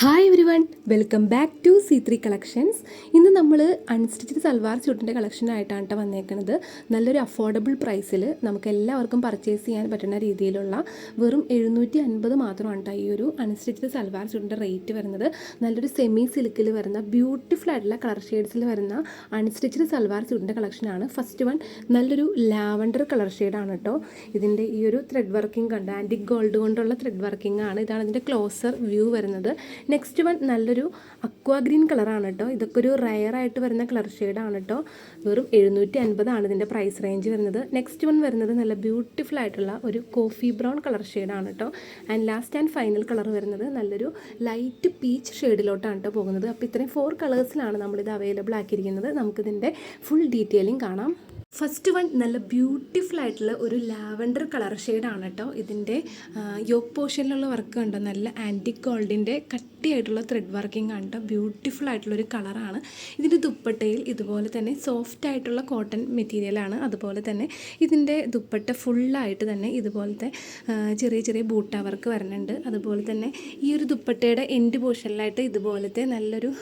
Hi every one welcome back to C three collections ഇന്ന് നമ്മൾ unstitched salwar സ്യൂട്ടിന്റെ കളക്ഷനായിട്ടാണ് കേട്ടോ വന്നേക്കുന്നത് നല്ലൊരു അഫോർഡബിൾ പ്രൈസിൽ നമുക്ക് എല്ലാവർക്കും പർച്ചേസ് ചെയ്യാൻ പറ്റുന്ന രീതിയിലുള്ള വെറും എഴുന്നൂറ്റി അൻപത് മാത്രമാണ് കേട്ടോ ഈ ഒരു അൺസ്റ്റിച്ചഡ് സൽവാർ സ്യൂട്ടിന്റെ റേറ്റ് വരുന്നത്. നല്ലൊരു സെമി സിൽക്കിൽ വരുന്ന ബ്യൂട്ടിഫുൾ ആയിട്ടുള്ള കളർ ഷെയ്ഡ്സിൽ വരുന്ന അൺസ്റ്റിച്ചഡ് സൽവാർ സ്യൂട്ടിന്റെ കളക്ഷനാണ് ഫസ്റ്റ് വൺ നല്ലൊരു ലാവൻഡർ കളർ ഷെയ്ഡാണ് കേട്ടോ ഇതിന്റെ ഈ ഒരു ത്രെഡ് വർക്കിംഗ് കണ്ട് ആന്റിക് ഗോൾഡ് കൊണ്ടുള്ള ത്രെഡ് വർക്കിംഗ് ആണ്. ഇതാണ് ഇതിന്റെ ക്ലോസർ വ്യൂ വരുന്നത്. നെക്സ്റ്റ് വൺ നല്ലൊരു അക്വാ ഗ്രീൻ കളറാണ് കേട്ടോ ഇതൊക്കെ ഒരു റയർ ആയിട്ട് വരുന്ന കളർ ഷെയ്ഡാണ് കേട്ടോ വെറും എഴുന്നൂറ്റി അൻപതാണ് ഇതിന്റെ പ്രൈസ് റേഞ്ച് വരുന്നത്. നെക്സ്റ്റ് വൺ വരുന്നത് നല്ല ബ്യൂട്ടിഫുൾ ആയിട്ടുള്ള ഒരു കോഫി ബ്രൗൺ കളർ ഷെയ്ഡാണ് കേട്ടോ and last and final colour വരുന്നത് നല്ലൊരു ലൈറ്റ് പീച്ച് ഷെയ്ഡിലോട്ടാണ് കേട്ടോ പോകുന്നത്. അപ്പോൾ ഇത്രയും ഫോർ കളേഴ്സിലാണ് നമ്മളിത് അവൈലബിൾ ആക്കിയിരിക്കുന്നത്. നമുക്കിതിന്റെ ഫുൾ ഡീറ്റെയിലിംഗ് കാണാം. ഫസ്റ്റ് വൺ നല്ല ബ്യൂട്ടിഫുൾ ആയിട്ടുള്ള ഒരു ലാവൻഡർ കളർ ഷെയ്ഡാണ് കേട്ടോ ഇതിന്റെ യോക്ക് പോർഷനിലുള്ള വർക്ക് കണ്ടോ? നല്ല ആന്റിക് ഗോൾഡിന്റെ കട്ടിയായിട്ടുള്ള ത്രെഡ് വർക്കിംഗ് ആണ് കേട്ടോ. ബ്യൂട്ടിഫുൾ ആയിട്ടുള്ളൊരു കളറാണ്. ഇതിന്റെ ദുപ്പട്ടയിൽ ഇതുപോലെ തന്നെ സോഫ്റ്റ് ആയിട്ടുള്ള കോട്ടൺ മെറ്റീരിയലാണ് അതുപോലെ തന്നെ ഇതിന്റെ ദുപ്പട്ട ഫുള്ളായിട്ട് തന്നെ ഇതുപോലത്തെ ചെറിയ ചെറിയ ബൂട്ട വർക്ക് വരുന്നുണ്ട്. അതുപോലെ തന്നെ ഈ ഒരു ദുപ്പട്ടയുടെ എൻഡ് പോർഷനിലായിട്ട് ഇതുപോലത്തെ നല്ലൊരു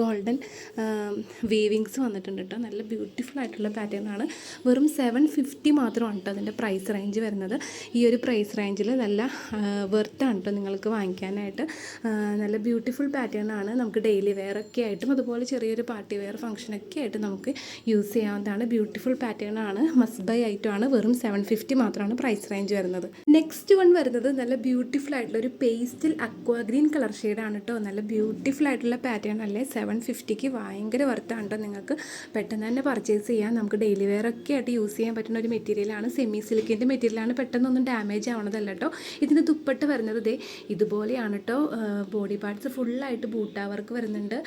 ഗോൾഡൻ വീവിങ്സ് വന്നിട്ടുണ്ട് കേട്ടോ. നല്ല ബ്യൂട്ടിഫുൾ ആയിട്ടുള്ള പാറ്റേൺ ആണ്. വെറും സെവൻ ഫിഫ്റ്റി മാത്രമാണ് കേട്ടോ അതിന്റെ പ്രൈസ് റേഞ്ച് വരുന്നത്. ഈ ഒരു പ്രൈസ് റേഞ്ചിൽ നല്ല വെർത്താണ് കേട്ടോ നിങ്ങൾക്ക് വാങ്ങിക്കാനായിട്ട്. നല്ല ബ്യൂട്ടിഫുൾ പാറ്റേൺ ആണ്. നമുക്ക് ഡെയിലി വെയർ ഒക്കെ ആയിട്ടും അതുപോലെ ചെറിയൊരു പാർട്ടി വെയർ ഫംഗ്ഷനൊക്കെ ആയിട്ട് നമുക്ക് യൂസ് ചെയ്യാവുന്നതാണ്. ബ്യൂട്ടിഫുൾ പാറ്റേൺ ആണ്. മസ്റ്റ് ബൈ ഐറ്റം ആണ്. വെറും സെവൻ ഫിഫ്റ്റി മാത്രമാണ് പ്രൈസ് റേഞ്ച് വരുന്നത്. നെക്സ്റ്റ് വൺ വരുന്നത് നല്ല ബ്യൂട്ടിഫുൾ ആയിട്ടുള്ള ഒരു പേസ്റ്റിൽ അക്വാ ഗ്രീൻ കളർ ഷെയ്ഡാണ് കേട്ടോ നല്ല ബ്യൂട്ടിഫുൾ ആയിട്ടുള്ള പാറ്റേൺ അല്ലേ? സെവൻ ഫിഫ്റ്റിക്ക് ഭയങ്കര വർത്താണ് കേട്ടോ നിങ്ങൾക്ക് പെട്ടെന്ന് തന്നെ പർച്ചേസ് ചെയ്യാം നമുക്ക് ഡെയിലി വെയർ ഒക്കെ ആയിട്ട് യൂസ് ചെയ്യാൻ പറ്റുന്ന ഒരു മെറ്റീരിയലാണ് സെമി സിൽക്കിന്റെ മെറ്റീരിയലാണ് പെട്ടെന്നൊന്നും ഡാമേജ് ആവണതല്ല കേട്ടോ ഇതിന്റെ ദുപ്പട്ട വരുന്നത് ഇതേ ഇതുപോലെയാണ് കേട്ടോ ബോഡി പാർട്സ് ഫുള്ളായിട്ട് ബൂട്ടാ വർക്ക് വരുന്നുണ്ട്.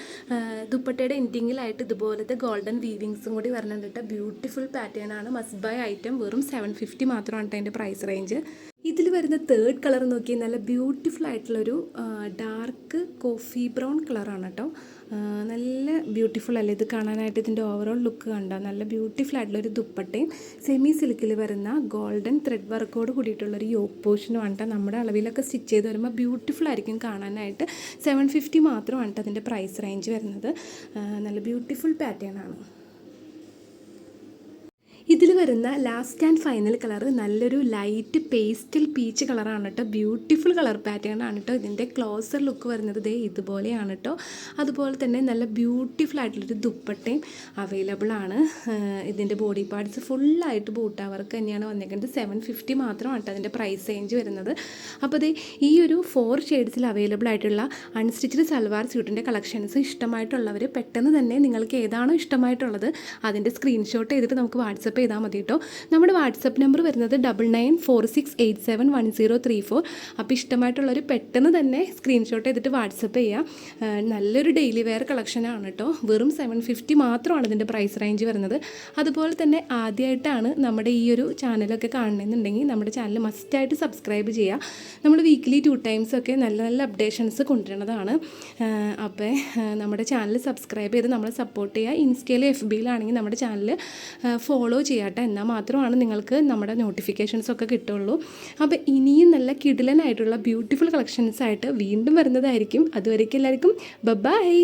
ദുപ്പട്ടയുടെ എൻഡിങ്ങിലായിട്ട് ഇതുപോലത്തെ ഗോൾഡൻ വീവിങ്സും കൂടി വരുന്നുണ്ട് കേട്ടോ ബ്യൂട്ടിഫുൾ പാറ്റേൺ ആണ്. മസ്റ്റ് ബൈ ഐറ്റം വെറും സെവൻ ഫിഫ്റ്റി മാത്രമാണ് കേട്ടോ അതിന്റെ പ്രൈസ് റേഞ്ച് ഇതിൽ വരുന്ന തേർഡ് കളർ നോക്കി നല്ല ബ്യൂട്ടിഫുൾ ആയിട്ടുള്ളൊരു ഡാർക്ക് കോഫി ബ്രൗൺ കളറാണ് കേട്ടോ നല്ല ബ്യൂട്ടിഫുൾ അല്ലേ? ഇത് കാണാനായിട്ട് ഇതിന്റെ ഓവറോൾ ലുക്ക് കണ്ട? നല്ല ബ്യൂട്ടിഫുൾ ആയിട്ടുള്ളൊരു ദുപ്പട്ടയും സെമി സിൽക്കിൽ വരുന്ന ഗോൾഡൻ ത്രെഡ് വർക്കോട് കൂടിയിട്ടുള്ളൊരു യോക്ക് പോർഷനും ആണ് നമ്മുടെ അളവിലൊക്കെ സ്റ്റിച്ച് ചെയ്ത് വരുമ്പോൾ ബ്യൂട്ടിഫുൾ ആയിരിക്കും കാണാനായിട്ട്. സെവൻ ഫിഫ്റ്റി മാത്രമാണ് അതിന്റെ പ്രൈസ് റേഞ്ച് വരുന്നത്. നല്ല ബ്യൂട്ടിഫുൾ പാറ്റേൺ ആണ്. ഇതിൽ വരുന്ന ലാസ്റ്റ് ആൻഡ് ഫൈനൽ കളർ നല്ലൊരു ലൈറ്റ് പേസ്റ്റൽ പീച്ച് കളറാണ് കേട്ടോ ബ്യൂട്ടിഫുൾ കളർ പാറ്റേൺ ആണ് കേട്ടോ ഇതിന്റെ ക്ലോസർ ലുക്ക് വരുന്നത് ദേ ഇതുപോലെയാണ് കേട്ടോ അതുപോലെ തന്നെ നല്ല ബ്യൂട്ടിഫുൾ ആയിട്ടുള്ളൊരു ദുപ്പട്ടയും അവൈലബിൾ ആണ്. ഇതിന്റെ ബോഡി പാർട്സ് ഫുള്ളായിട്ട് ബൂട്ടാ വർക്ക് തന്നെയാണ് വന്നേക്കുന്നത്. സെവൻ ഫിഫ്റ്റി മാത്രമാണ് കേട്ടോ അതിന്റെ പ്രൈസ് റേഞ്ച് വരുന്നത്. അപ്പോൾ ദേ ഈ ഒരു ഫോർ ഷെയ്ഡ്സിൽ അവൈലബിൾ ആയിട്ടുള്ള അൺസ്റ്റിച്ചഡ് സൽവാർ സ്യൂട്ടിന്റെ കളക്ഷൻസ് ഇഷ്ടമായിട്ടുള്ളവർ പെട്ടെന്ന് തന്നെ നിങ്ങൾക്ക് ഏതാണോ ഇഷ്ടമായിട്ടുള്ളത് അതിന്റെ സ്ക്രീൻഷോട്ട് ചെയ്തിട്ട് നമുക്ക് വാട്സപ്പ് ചെയ്താൽ മതി കേട്ടോ നമ്മുടെ വാട്സപ്പ് നമ്പർ വരുന്നത് double nine four six eight seven one zero three four. അപ്പോൾ ഇഷ്ടമായിട്ടുള്ളവർ പെട്ടെന്ന് തന്നെ സ്ക്രീൻഷോട്ട് ചെയ്തിട്ട് വാട്സപ്പ് ചെയ്യുക നല്ലൊരു ഡെയിലി വെയർ കളക്ഷനാണ് കേട്ടോ വെറും സെവൻ ഫിഫ്റ്റി മാത്രമാണ് ഇതിന്റെ പ്രൈസ് റേഞ്ച് വരുന്നത്. അതുപോലെ തന്നെ ആദ്യമായിട്ടാണ് നമ്മുടെ ഈ ഒരു ചാനലൊക്കെ കാണണമെന്നുണ്ടെങ്കിൽ നമ്മുടെ ചാനൽ മസ്റ്റായിട്ട് സബ്സ്ക്രൈബ് ചെയ്യുക നമ്മൾ വീക്ക്ലി ടു ടൈംസ് ഒക്കെ നല്ല നല്ല അപ്ഡേഷൻസ് കൊണ്ടുവരുന്നതാണ്. അപ്പോൾ നമ്മുടെ ചാനൽ സബ്സ്ക്രൈബ് ചെയ്ത് നമ്മളെ സപ്പോർട്ട് ചെയ്യുക ഇൻസ്റ്റയിൽ എഫ് ബിയിലാണെങ്കിൽ നമ്മുടെ ചാനൽ ഫോളോ ചെയ്യാട്ടെ എന്നാൽ മാത്രമാണ് നിങ്ങൾക്ക് നമ്മുടെ നോട്ടിഫിക്കേഷൻസ് ഒക്കെ കിട്ടുള്ളൂ അപ്പോൾ ഇനിയും നല്ല കിടിലനായിട്ടുള്ള ബ്യൂട്ടിഫുൾ കളക്ഷൻസ് ആയിട്ട് വീണ്ടും വരുന്നതായിരിക്കും. അതുവരേക്കും എല്ലാവർക്കും ബൈ